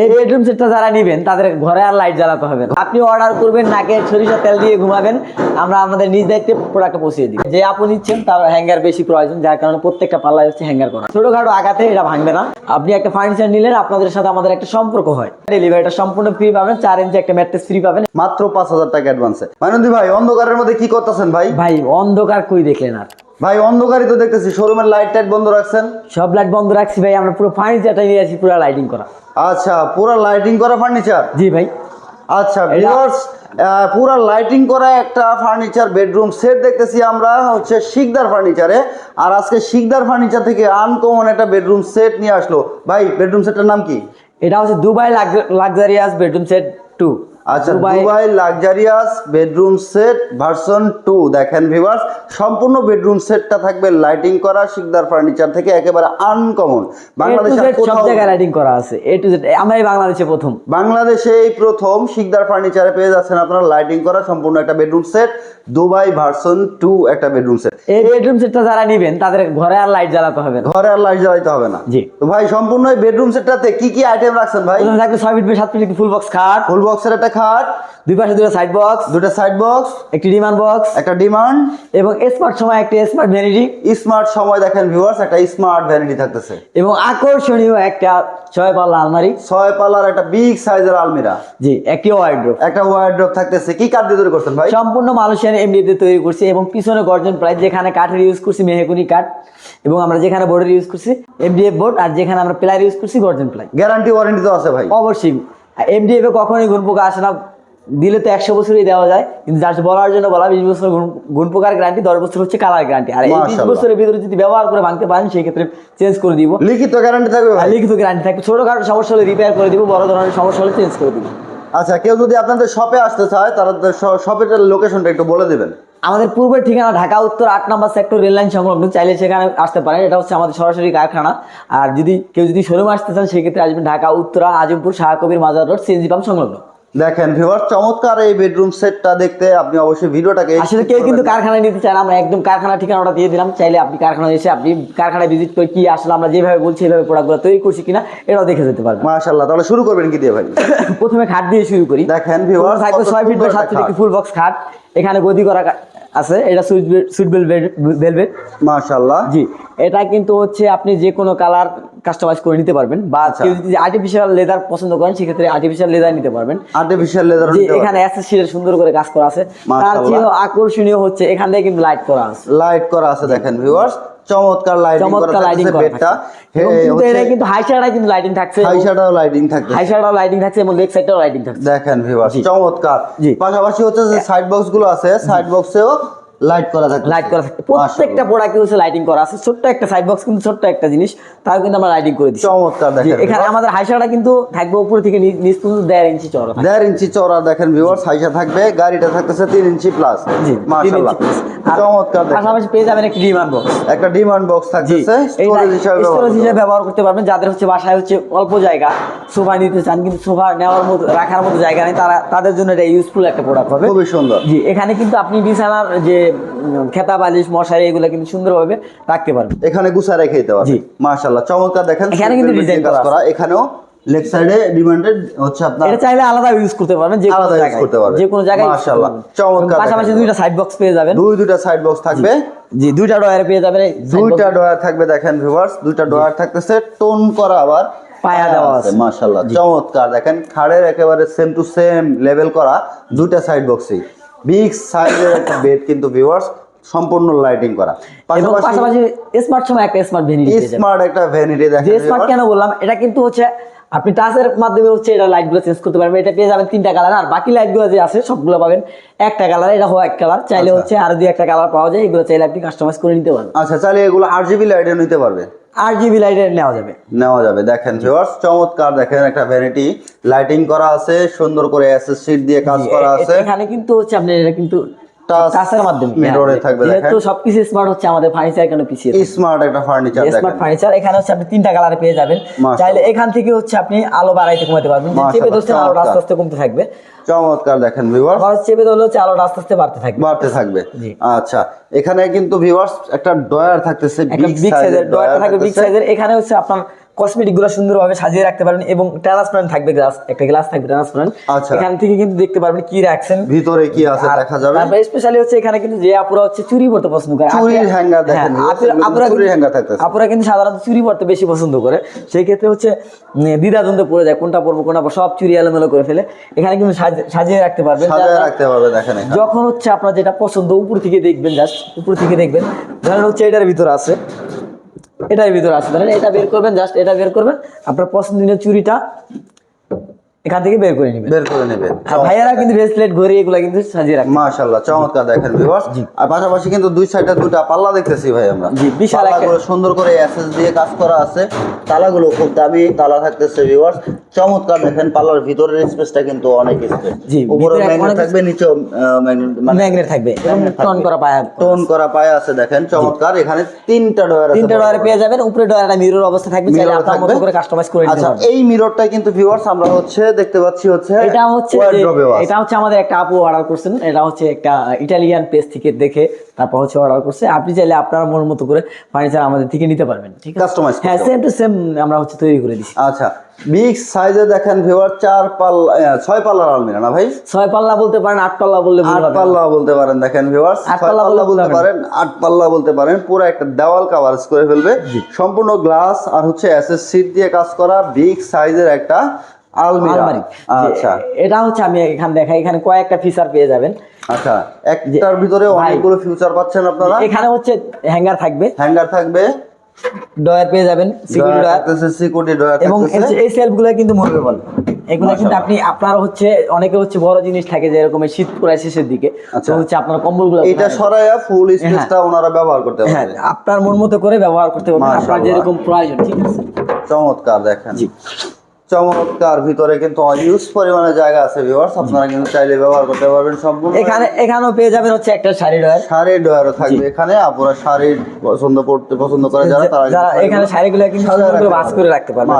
এই বেডরুম সেটটা যারা নেবেন তাদের ঘরে আর লাইট জ্বালাতে হবে না। আপনি অর্ডার করবেন নাকে সরিষা তেল দিয়ে ঘুমাবেন আমরা আমাদের নিজ দায়িত্বে প্রোডাক্টটা পৌঁছে দিই। যে আপনি নিচ্ছেন তার হ্যাঙ্গার বেশি প্রয়োজন যার কারণে প্রত্যেকটা পাল্লায় হচ্ছে হ্যাঙ্গার করা। ছোটখাটো আঘাতে এটা ভাঙবে না। আপনি একটা ফার্নিচার নিলেন আপনাদের সাথে আমাদের একটা সম্পর্ক হয়। ডেলিভারিটা সম্পূর্ণ ফ্রি পাবেন চার ইঞ্চি একটা ম্যাট্রেস ফ্রি পাবেন। মাত্র পাঁচ হাজার টাকা অ্যাডভান্সে মাইনুদ্দি ভাই অন্ধকারের মধ্যে কি করতেছেন ভাই? ভাই অন্ধকার কই দেখলেন আর? ভাই অন্ধকারই তো দেখতেছি। শোরুমের লাইট টাইট বন্ধ রাখছেন? সব লাইট বন্ধ রাখছি ভাই আমরা পুরো ফার্নিচারটা নিয়ে আসি পুরো লাইটিং করা। আচ্ছা পুরো লাইটিং করা ফার্নিচার জি ভাই। আচ্ছা ভিউয়ার্স পুরো লাইটিং করা একটা ফার্নিচার বেডরুম সেট দেখতেছি আমরা হচ্ছে শিকদার ফার্নিচারে আর আজকে শিকদার ফার্নিচার থেকে আনকমন একটা বেডরুম সেট নিয়ে আসলো। ভাই বেডরুম সেটটার নাম কি? এটা হচ্ছে Dubai luxurious bedroom set two আচ্ছা Dubai luxurious bedroom set version two দেখেন ভিউয়ার্স সম্পূর্ণ বেডরুম সেটটা থাকবে লাইটিং করা শিকদার ফার্নিচার থেকে একেবারে আনকমন বাংলাদেশে সব জায়গায় লাইটিং করা আছে এ টু জেড আমরাই বাংলাদেশে প্রথম। বাংলাদেশে এই প্রথম শিকদার ফার্নিচারে পেয়ে যাচ্ছেন আপনারা লাইটিং করা সম্পূর্ণ একটা bedroom set Dubai version two একটা বেডরুম সেট এই বেডরুম সেটটা যারা নেবেন তাদের ঘরে আর লাইট জ্বালাতে হবে না। ঘরে আর লাইট জ্বালাইতে হবে না। জি। তো ভাই সম্পূর্ণ এই বেডরুম সেটটাতে কি কি আইটেম রাখছেন ভাই? থাকবে ছয় ফিট বাই সাত ফিট ফুল বক্স খাট। ফুল বক্সের একটা খাট দুই পাশে দুটো সাইড বক্স দুটো সাইড বক্স একটি ডিমান্ড বক্স একটা ডিমান্ড এবং স্মার্ট সময় একটি স্মার্ট ভ্যানিটি স্মার্ট সময় দেখেন ভিউয়ার্স একটা স্মার্ট ভ্যানিটি থাকতেছে। এবং আকর্ষণীয় একটা ছয় পাল্লা আলমারি। ছয় পাল্লার একটা বিগ সাইজের আলমিরা। জি একটি ওয়ার্ড্রোপ একটা ওয়ার্ড্রপ থাকতেছে। কি কাঠ দিয়ে তৈরি করছেন ভাই? সম্পূর্ণ মালয়েশিয়ান এমডিতে তৈরি করছি এবং পিছনে গর্জন প্রায় যেখানে কাঠের ইউজ করছি মেহেগুনি কাঠ এবং আমরা যেখানে বোর্ডের ইউজ করছি এমডিএফ বোর্ড আর যেখানে আমরা প্লাই ইউজ করছি গর্জন প্লাই। গ্যারান্টি ওয়ারেন্টি তো আছে ভাই। অবশ্যই। এমডিএফ কখনোই গুণ পোকা আসে না। দিলে তো একশো বছরই দেওয়া যায় কিন্তু জাস্ট বলার জন্য বলা বিশ বছর গুণ- পোকার গ্যারান্টি দশ বছর হচ্ছে কালার গ্যারান্টি আর এই বিশ বছরের ভিতরে যদি ব্যবহার করে ভাঙতে পারেন সেই ক্ষেত্রে চেঞ্জ করে দিব। লিখিত গ্যারান্টি থাকবে লিখিত গ্যারান্টি থাকবে। ছোটখাটো সমস্যা হলে রিপেয়ার করে দিব বড় ধরনের সমস্যা হলে চেঞ্জ করে দিব। আচ্ছা কেউ যদি আপনাদের শপে আসতে চায় তারা শপের লোকেশনটা একটু বলে দিবেন। আমাদের পূর্বের ঠিকানা ঢাকা উত্তর আট নম্বর সেক্টর রেল লাইন সংলগ্ন। চাইলে সেখানে আসতে পারেন এটা হচ্ছে আমাদের সরাসরি কারখানা। আর যদি কেউ যদি শোরুমে আসতে চান সেক্ষেত্রে আসবেন ঢাকা উত্তরা আজমপুর শাহকবির মাজার রোড সিএনজি পাম্প সংলগ্ন। দেখেন ভিউয়ার চমৎকার এই বেডরুম সেটটা দেখতে। আপনি অবশ্যই ভিডিওটাকে আসলে কেউ কিন্তু কারখানায় নিতে চান আমরা একদম কারখানা ঠিকানাটা দিয়ে দিলাম। চাইলে আপনি কারখানায় এসে আপনি কারখানায় ভিজিট করে কি আসলে আমরা যেভাবে বলছি এইভাবে প্রোডাক্টগুলো তৈরি করছি কিনা এটাও দেখে যেতে পারবেন। মাশাআল্লাহ তাহলে শুরু করবেন কি দিয়ে ভাই? প্রথমে খাট দিয়ে শুরু করি। দেখেন viewers, থাকবে কত ছয় ফিট বাই সুন্দর সাত ফিট একটি ফুল বক্স খাট। এখানে গদি করা আছে? এটা সুইট ভেলভেট মাশাআল্লাহ। জি। এটা কিন্তু হচ্ছে আপনি যে কোনো কালার কাস্টমাইজ করে নিতে পারবেন বা আচ্ছা। কেউ যদি আর্টিফিশিয়াল লেদার পছন্দ করেন সেক্ষেত্রে আর্টিফিশিয়াল লেদার নিতে পারবেন। আর্টিফিশিয়াল লেদার এখানে অ্যাসেসরিজ সুন্দর করে কাজ করা আছে। তার চেয়ে আকর্ষণীয় হচ্ছে এখানে কিন্তু লাইট করা আছে। লাইট করা আছে দেখেন ভিউয়ার্স চমৎকার লাইটিং করা লাইটিং বেডটা কিন্তু এটা কিন্তু হাই সাইডে কিন্তু লাইটিং থাকছে হাইশাটাও লাইটিং থাকছে হাই লাইটিং থাকছে এবং লেগ সাইডটাও লাইটিং থাকছে। দেখেন ভিউয়ার্স চমৎকার। পাশাপাশি হচ্ছে যে সাইড বক্সগুলো আছে সাইড বক্সেও লাইট করা থাকে লাইট করা থাকে প্রত্যেকটা প্রোডাক্টে হচ্ছে লাইটিং করা আছে। ছোট্ট একটা সাইড বক্স কিন্তু ছোট্ট একটা জিনিস তাও কিন্তু আমরা লাইটিং করে দিচ্ছি। চমৎকার দেখেন এখানে আমাদের হাইসাটা কিন্তু থাকবে উপর থেকে নিচ পর্যন্ত দেড় ইঞ্চি থাকবে। দেড় ইঞ্চি চওড়া দেখেন ভিউয়ার্স হাইসা থাকবে গাড়িটা থাকতেছে তিন ইঞ্চি প্লাস জি মাশাআল্লাহ। চমৎকার দেখেন। পাশাপাশি পেয়ে যাবেন একটি ডিমান্ড বক্স একটা ডিমান্ড বক্স থাকতেছে স্টোরেজ হিসাবে ব্যবহার স্টোরেজ করতে হিসেবে ব্যবহার করতে পারবেন। যাদের হচ্ছে বাসায় হচ্ছে অল্প জায়গা সোফা নিতে চান কিন্তু সোফা নেওয়ার মতো রাখার মতো জায়গা নেই তারা তাদের জন্য এটা ইউজফুল একটা প্রোডাক্ট হবে। খুবই সুন্দর। জি এখানে কিন্তু আপনি বিছানার যে খেতা বালিশ মশারি এগুলো কিন্তু সুন্দরভাবে রাখতে পারবেন এখানে গুছা রেখে দিতে পারবে। মাশাআল্লাহ চমৎকার দেখেন এখানে কিন্তু কাজ করা এখানেও লেগ সাইডে ডিমান্ডেড হচ্ছে আপনার এটা চাইলে আলাদা ইউজ করতে পারবেন যে আলাদা জায়গায়। করতে পারবেন। যে কোনো জায়গায় মাশাআল্লাহ, চমৎকার পাশাপাশি দুইটা সাইড বক্স পেয়ে যাবেন। দুই দুইটা সাইড বক্স থাকবে। জি দুইটা ডয়ার পেয়ে যাবেন দুইটা ডয়ার থাকবে দেখেন ভিউয়ার্স দুইটা ডয়ার থাকতেছে টোন করা আবার পায়া দেওয়া আছে। মাশাআল্লাহ চমৎকার দেখেন খাড়ের একেবারে সেম টু সেম লেভেল করা দুইটা সাইড বক্সই বিগ সাইজের একটা বেড কিন্তু ভিউয়ার্স সম্পূর্ণ লাইটিং করা। পাশাপাশি স্মার্ট সময় একটা স্মার্ট ভ্যানিটি স্মার্ট একটা ভ্যানিটি দেখেন স্মার্ট কেন বললাম এটা কিন্তু হচ্ছে আপনি টাচের মাধ্যমে হচ্ছে এটা লাইটগুলো চেঞ্জ করতে পারবেন। এটা পেয়ে যাবেন তিনটা কালার আর বাকি লাইটগুলো যে আছে সবগুলো পাবেন। একটা কালার এটা হোয়াইট কালার চাইলে আচ্ছা। হচ্ছে আরও দুই একটা কালার পাওয়া যায় এগুলো চাইলে আপনি কাস্টমাইজ করে নিতে পারবেন। আচ্ছা চাইলে এগুলো আট জিবি লাইটে নিতে পারবে আর জিবি লাইটের নেওয়া যাবে। নেওয়া যাবে। দেখেন ভিউয়ার্স চমৎকার দেখেন একটা ভ্যানিটি লাইটিং করা আছে সুন্দর করে এসএস শীট দিয়ে কাজ করা আছে। এখানে কিন্তু হচ্ছে আপনি এটা কিন্তু টাচের মাধ্যমে। এ হ্যাঁ, থাকবে যেহেতু সবকিছু স্মার্ট হচ্ছে আমাদের ফার্নিচার কেন পিছিয়ে স্মার্ট একটা ফার্নিচার স্মার্ট ফার্নিচার এখানে হচ্ছে আপনি তিনটা কালারে পেয়ে যাবেন। চাইলে এখান থেকে হচ্ছে আপনি আলো বাড়াইতে কমাতে পারবেন। চেপে ধরছেন আলোটা আস্তে। আস্তে কমতে থাকবে। চমৎকার দেখেন ভিউয়ার্স আবার চেপে ধরলে হচ্ছে আলোটা আস্তে আস্তে বাড়তে থাকবে। বাড়তে থাকবে। আচ্ছা এখানে কিন্তু ভিউয়ার্স একটা ডয়ার থাকতেছে বিগ সাইজের ডয়ারটা থাকবে বিগ সাইজের এখানে হচ্ছে আপনার কসমেটিকগুলো সুন্দরভাবে সাজিয়ে রাখতে পারবেন এবং ট্রান্সপারেন্ট থাকবে গ্লাস একটা গ্লাস থাকবে ট্রান্সপারেন্ট আচ্ছা। এখান থেকে কিন্তু দেখতে পারবেন কি রাখছেন ভিতরে কি আছে দেখা যাবে? তারপরে স্পেশালি হচ্ছে এখানে কিন্তু যে আপুরা হচ্ছে চুরি পড়তে পছন্দ করে চুরির hanger দেখেন, আপুরা- চুরির hanger থাকতেছে। আপুরা কিন্তু সাধারণত চুরি পড়তে বেশি পছন্দ করে। সেই ক্ষেত্রে হচ্ছে দ্বিধাদ্বন্দ্বে পড়ে যায় কোনটা পড়ব কোনটা সব চুরি এলোমেলো করে ফেলে। এখানে কিন্তু সাজ- সাজিয়ে রাখতে পারবেন। সাজায় রাখতে হবে দেখেন যখন হচ্ছে আপনার যেটা পছন্দ উপর থেকে দেখবেন জাস্ট উপর থেকে দেখবেন। ধরেন হচ্ছে এটার ভিতরে আছে। এটার ভিতরে আছে। ধরেন এটা বের করবেন জাস্ট এটা বের করবেন। আপনার পছন্দনীয় চুরিটা এখান থেকে বের করে নেবেন। বের করে নেবে আর ভাইয়ারা কিন্তু ব্রেসলেট ঘড়ি এগুলো কিন্তু সাজিয়ে রাখে। মাশাআল্লাহ চমৎকার দেখেন ভিউয়ার্স আর পাশাপাশি কিন্তু দুই সাইডে দুটো পাল্লা দেখতেছি ভাই আমরা। জি, বিশাল একটা- সুন্দর করে এসএস দিয়ে কাজ করা আছে। তালাগুলো খুব দামি তালা থাকতেছে ভিউয়ার্স চমৎকার দেখেন পাল্লার ভিতরের স্পেসটা কিন্তু অনেক স্পেস জি, উপরে ম্যাগনেট থাকবে নিচেও ম্যাগনেট থাকবে। টন করা পায়া টোন করা পায়া আছে দেখেন চমৎকার। এখানে তিনটা ডয়ার আছে তিনটা ডয়ারে পেয়ে যাবেন উপরে ডয়ারটা মিরর অবস্থা থাকবে চাইলে আপনার মতো করে কাস্টমাইজ করে নিতে আচ্ছা এই মিররটা কিন্তু ভিউয়ার্স আমরা হচ্ছে দেখতে পাচ্ছি হচ্ছে এটা হচ্ছে। এটা হচ্ছে আমাদের একটা আপু অর্ডার করছেন। এটা হচ্ছে একটা ইটালিয়ান পেজ থেকে দেখে তারপর হচ্ছে অর্ডার করছে। আপনি চাইলে আপনার মন মতো করে ফার্নিচার আমাদের থেকে নিতে পারবেন ঠিক আছে? Customize হ্যাঁ সেম টু সেম আমরা হচ্ছে তৈরি করে দিচ্ছি আচ্ছা বিগ সাইজে দেখেন ভিউয়ার চার পাল্লা ছয় পাল্লার আলমিরা না ভাই? ছয় পাল্লা বলতে পারেন আট পাল্লা বললে ভুল আট পাল্লা বলতে পারেন দেখেন ভিউয়ার্স আট পাল্লা পাল্লা বললে বলতে পারেন। আট পাল্লা বলতে পারেন পুরো একটা দেওয়াল কাভারেজ করে ফেলবে। সম্পূর্ণ গ্লাস আর হচ্ছে এসএস সিট দিয়ে কাজ করা বিগ সাইজের একটা আলমিরা। আচ্ছা। এটা হচ্ছে আমি এখানে দেখাই এখানে কয়েকটা ফিচার পেয়ে যাবেন। আচ্ছা একটার ভিতরে অনেকগুলো ফিউচার পাচ্ছেন আপনারা। এখানে হচ্ছে হ্যাঙ্গার থাকবে। হ্যাঙ্গার থাকবে। ডয়ার পেয়ে যাবেন সিকিউরিটি ডয়ার সিকিউরিটি ডয়ার এবং এই- এই সেলফগুলো কিন্তু মুভেবল এগুলো কিন্তু আপনি আপনার হচ্ছে অনেকে হচ্ছে বড় জিনিস থাকে যে এরকম শীত পড়ায় শেষের দিকে। তো আচ্ছা। হচ্ছে আপনার কম্বলগুলো এটা সরাইয়া ফুল স্পেসটা ওনারা ব্যবহার করতে হ্যাঁ পারবে। আপনার মন মতো করে ব্যবহার করতে পারবেন। আপনার যেরকম প্রয়োজন ঠিক আছে? চমৎকার দেখেন। জি। চমৎকার ভিতরে কিন্তু ইউজ পরিমাণে জায়গা আছে ভিউয়ার্স আপনারা কিন্তু চাইলে ব্যবহার করতে পারবেন সম্পূর্ণ। এখানে এখানেও পেয়ে যাবেন হচ্ছে একটা শাড়ি ডয়ার শাড়ি ডয়ারও থাকবে এখানে। আপনারা শাড়ি পছন্দ করতে পছন্দ করে যারা তারা যারা এখানে শাড়িগুলো কিন্তু সুন্দর করে ভাঁজ করে রাখতে পারবেন।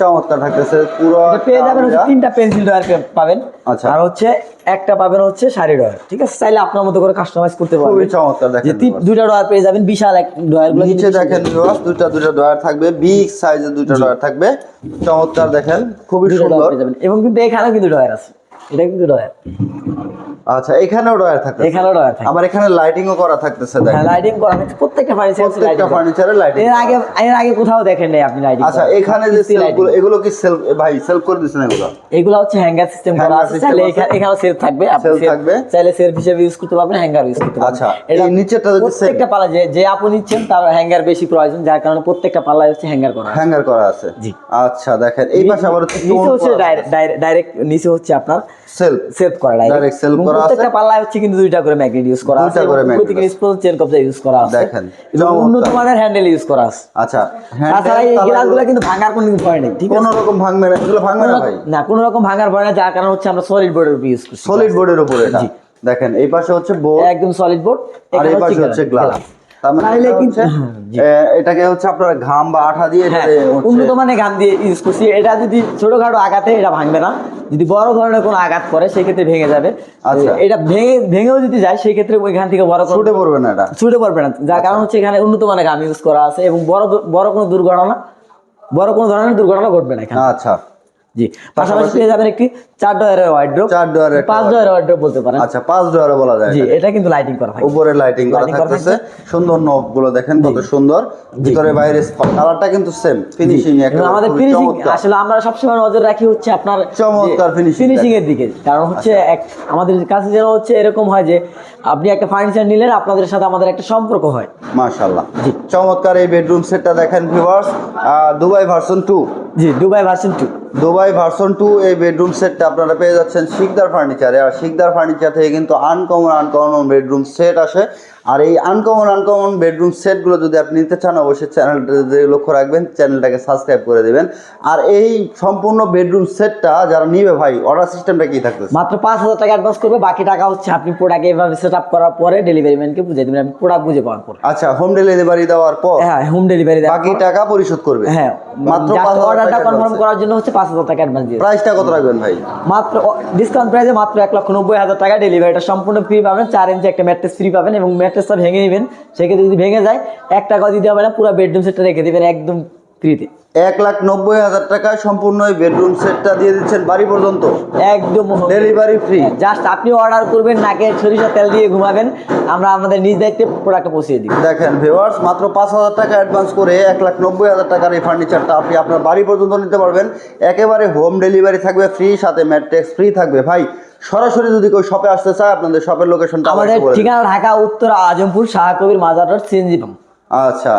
চমৎকার থাকতেছে। পুরো পেয়ে যাবেন হচ্ছে তিনটা পেন্সিল ডয়ার পাবেন। আচ্ছা। আর হচ্ছে একটা পাবেন হচ্ছে সারি ডয়ার ঠিক আছে? চাইলে আপনার মতো করে কাস্টমাইজ করতে খুবই পারবেন চমৎকার দেখেন দুইটা ডয়ার পেয়ে যাবেন বিশাল এক ডয়ারগুলো নিচে দেখেন ভিউয়ার্স দুইটা দুইটা ডয়ার থাকবে বিগ সাইজের দুইটা ডয়ার থাকবে। চমৎকার দেখেন খুবই সুন্দর। এবং কিন্তু এখানে কিন্তু ডয়ার আছে। এটা কিন্তু ডয়ার আচ্ছা এখানেও ডয়ার থাকবে এখানেও ডয়ার থাকে আবার এখানে লাইটিংও করা থাকতেছে দেখেন। হ্যাঁ লাইটিং করা হচ্ছে প্রত্যেকটা ফার্নিচার প্রত্যেকটা ফার্নিচারে লাইটিং এর আগে এর আগে কোথাও দেখেন নাই আপনি লাইটিং আচ্ছা এখানে যে সেলফগুলো এগুলো কি সেলফ ভাই সেলফ করে এগুলো? এগুলো হচ্ছে হ্যাঙ্গার সিস্টেম করা আছে। চাইলে এখানেও সেলফ থাকবে। আপনি self- থাকবে। চাইলে সেলফ হিসেবে ইউজ করতে পারবেন হ্যাঙ্গার ইউজ করতে পারবেন। আচ্ছা, এই self- প্রত্যেকটা পাল্লা যে যে আপনি নিচ্ছেন তার হ্যাঙ্গার বেশি প্রয়োজন যার কারণে প্রত্যেকটা পাল্লায় হচ্ছে হ্যাঙ্গার করা আছে। হ্যাঙ্গার করা আছে। জি। আচ্ছা দেখেন এই পাশে আবার নিচে হচ্ছে ডাইরেক্ট নিচে হচ্ছে আপনার সেলফ করা self করা আছে। প্রত্যেকটা পাল্লায় হচ্ছে কিন্তু দুইটা করে ম্যাগনেট ইউজ করা দুইটা আছে করে magnet প্রত্যেক। চেন কবজা ইউজ করা আছে। দেখেন, উন্নত মানের হ্যান্ডেল ইউজ করা আছে। আচ্ছা তাছাড়া এই গ্লাসগুলো কিন্তু ভাঙার কোনো ভয় নেই ঠিক কোন রকম ভাঙবে না এগুলো ভাঙবে না ভাই। না কোনো রকম ভাঙার ভয় না যার কারণে হচ্ছে আমরা সলিড বোর্ডের উপর ইউজ করছি। সলিড বোর্ডের উপরে এটা। দেখেন এই পাশে হচ্ছে বোর্ড একদম সলিড বোর্ড আর এই পাশে হচ্ছে গ্লাস তাহলে কিন্তু হচ্ছে, হ্যাঁ, এটাকে হচ্ছে আপনার ঘাম বা আঠা দিয়ে হ্যাঁ উন্নত মানের গান দিয়ে ইউজ করছি। এটা যদি ছোটখাটো আঘাতে এটা ভাঙবে না। যদি বড় ধরনের কোনো আঘাত করে সেই ক্ষেত্রে ভেঙে যাবে। আচ্ছা। এটা ভেঙে ভেঙেও যদি যায় সেই ক্ষেত্রে ওইখান থেকে বড় ছুটে পড়বে না এটা। ছুটে পড়বে না। যার কারণ হচ্ছে এখানে উন্নত মানের গাম ইউজ করা আছে এবং বড় বড় কোনো দুর্ঘটনা বড় কোনো ধরনের দুর্ঘটনা ঘটবে না এখানে। আচ্ছা। জি পাশাপাশি পেয়ে যাবেন একটি চার ডয়ারের ওয়াইড্রোপ চার ডয়ারের পাঁচ ডয়ারের ওয়াইড্রোপ বলতে পারেন। আচ্ছা পাঁচ ডয়ারে বলা যায় জি এটা কিন্তু লাইটিং করা থাকে। উপরে লাইটিং করা থাকতেছে। সুন্দর নবগুলো দেখেন কত সুন্দর। ভিতরে বাইরে কালারটা কিন্তু সেম ফিনিশিং আমাদের ফিনিশিং আসলে আমরা সবসময় নজর রাখি হচ্ছে আপনার চমৎকার finishing ফিনিশিং এর দিকে। কারণ হচ্ছে এক আমাদের কাছে যেন হচ্ছে এরকম হয় যে আপনি একটা ফার্নিচার নিলেন আপনাদের সাথে আমাদের একটা সম্পর্ক হয়। মাশাআল্লাহ। চমৎকার এই বেডরুম সেটটা দেখেন ভিউয়ার্স দুবাই ভার্সন টু জি Dubai version two Dubai version two এই বেডরুম সেটটা আপনারা পেয়ে যাচ্ছেন শিকদার ফার্নিচারে। আর শিকদার ফার্নিচার থেকে কিন্তু আনকমন আনকমন বেডরুম সেট আসে। আর এই আনকমন আনকমন বেডরুম সেটগুলো যদি আপনি নিতে চান অবশ্যই চ্যানেলটা যদি লক্ষ্য রাখবেন চ্যানেলটাকে সাবস্ক্রাইব করে দেবেন। আর এই সম্পূর্ণ বেডরুম সেটটা যারা নিবে ভাই অর্ডার সিস্টেমটা কি থাকবে মাত্র পাঁচ হাজার টাকা অ্যাডভান্স করবে বাকি টাকা হচ্ছে আপনি প্রোডাক্ট এভাবে সেট আপ করার পরে ডেলিভারি ম্যানকে বুঝে দেবেন আমি প্রোডাক্ট বুঝে পাওয়ার পর। আচ্ছা হোম ডেলিভারি দেওয়ার পর হ্যাঁ হোম ডেলিভারি বাকি টাকা পরিশোধ করবে। হ্যাঁ মাত্র অর্ডারটা কনফার্ম করার জন্য হচ্ছে পাঁচ হাজার টাকা অ্যাডভান্স দিয়ে প্রাইসটা কত রাখবেন ভাই? মাত্র ডিসকাউন্ট প্রাইসে মাত্র এক লক্ষ নব্বই হাজার টাকা ডেলিভারিটা সম্পূর্ণ ফ্রি পাবেন চার ইঞ্চি একটা ম্যাট্রেস ফ্রি পাবেন এবং ম্যাট্রেসটা ভেঙে নেবেন সেক্ষেত্রে যদি ভেঙে যায়, একটা কথা দিতে হবে না, পুরো বেডরুম সেটটা রেখে দেবেন, একদম ফ্রিতে এক লাখ নব্বই হাজার টাকায় সম্পূর্ণ বেডরুম সেটটা দিয়ে দিচ্ছেন বাড়ি পর্যন্ত। একদম ডেলিভারি ফ্রি জাস্ট আপনি অর্ডার করবেন নাকে সরিষা তেল দিয়ে ঘুমাবেন আমরা আমাদের নিজ দায়িত্বে প্রোডাক্টটা পৌঁছে দিই দেখেন ভিউয়ার্স মাত্র পাঁচ হাজার টাকা অ্যাডভান্স করে এক লাখ নব্বই হাজার টাকার এই ফার্নিচারটা আপনি আপনার বাড়ি পর্যন্ত নিতে পারবেন। একেবারে হোম ডেলিভারি থাকবে ফ্রি সাথে ম্যাট্রেক্স ফ্রি থাকবে। ভাই সরাসরি যদি কেউ শপে আসতে চায় আপনাদের শপের লোকেশনটা আমাদের ঠিকানা ঢাকা উত্তর আজমপুর শাহকবির মাজার রোড সিএনজি পাম্প। আচ্ছা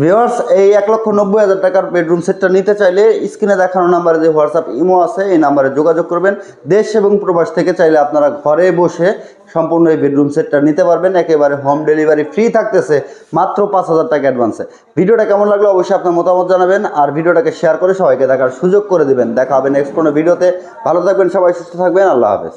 ভিউয়ার্স এই এক লক্ষ নব্বই হাজার টাকার বেডরুম সেটটা নিতে চাইলে স্ক্রিনে দেখানো নাম্বারে যে হোয়াটসঅ্যাপ ইমো আছে, এই নাম্বারে যোগাযোগ করবেন। দেশ এবং প্রবাস থেকে চাইলে আপনারা ঘরে বসে সম্পূর্ণ এই বেডরুম সেটটা নিতে পারবেন। একেবারে হোম ডেলিভারি ফ্রি থাকতেছে মাত্র পাঁচ হাজার টাকা অ্যাডভান্সে ভিডিওটা কেমন লাগল অবশ্যই আপনার মতামত জানাবেন আর ভিডিওটাকে শেয়ার করে সবাইকে দেখার সুযোগ করে দেবেন। দেখা হবে নেক্সট কোনো ভিডিওতে ভালো থাকবেন সবাই, সুস্থ থাকবেন। আল্লাহ হাফেজ।